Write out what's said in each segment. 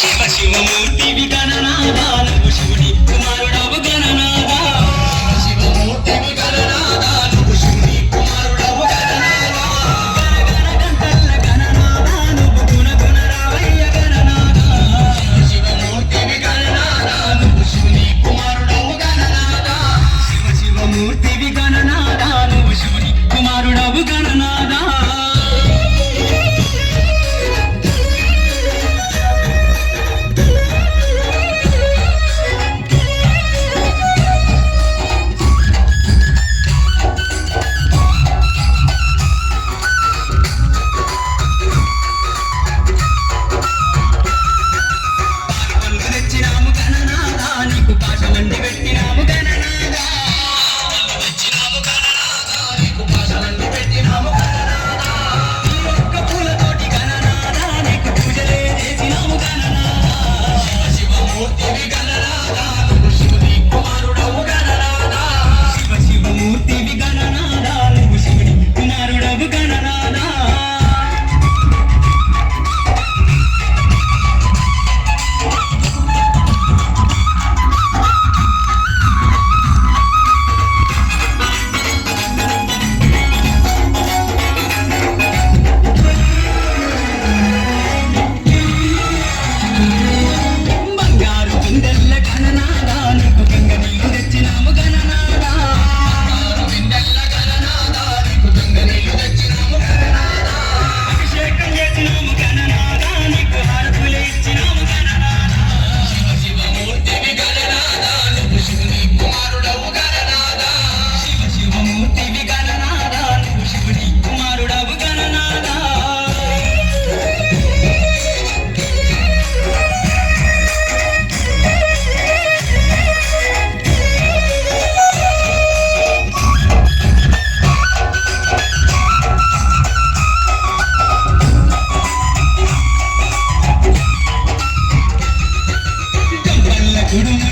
Shiva శివమూర్తివి You know. இடியும்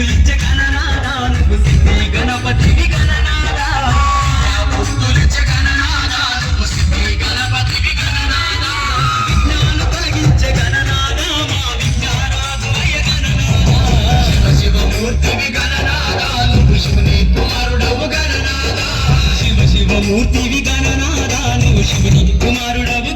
ముద్దులిచ్చే గణనాదా నువ్వు సిద్ధి గణపతివి గణనాదా? ముద్దులిచ్చే గణనాదా నువ్వు సిద్ధి గణపతివి గణనాదా? విజ్ఞానం తొలగించే గణనాదా మా శివుని కుమారుడవు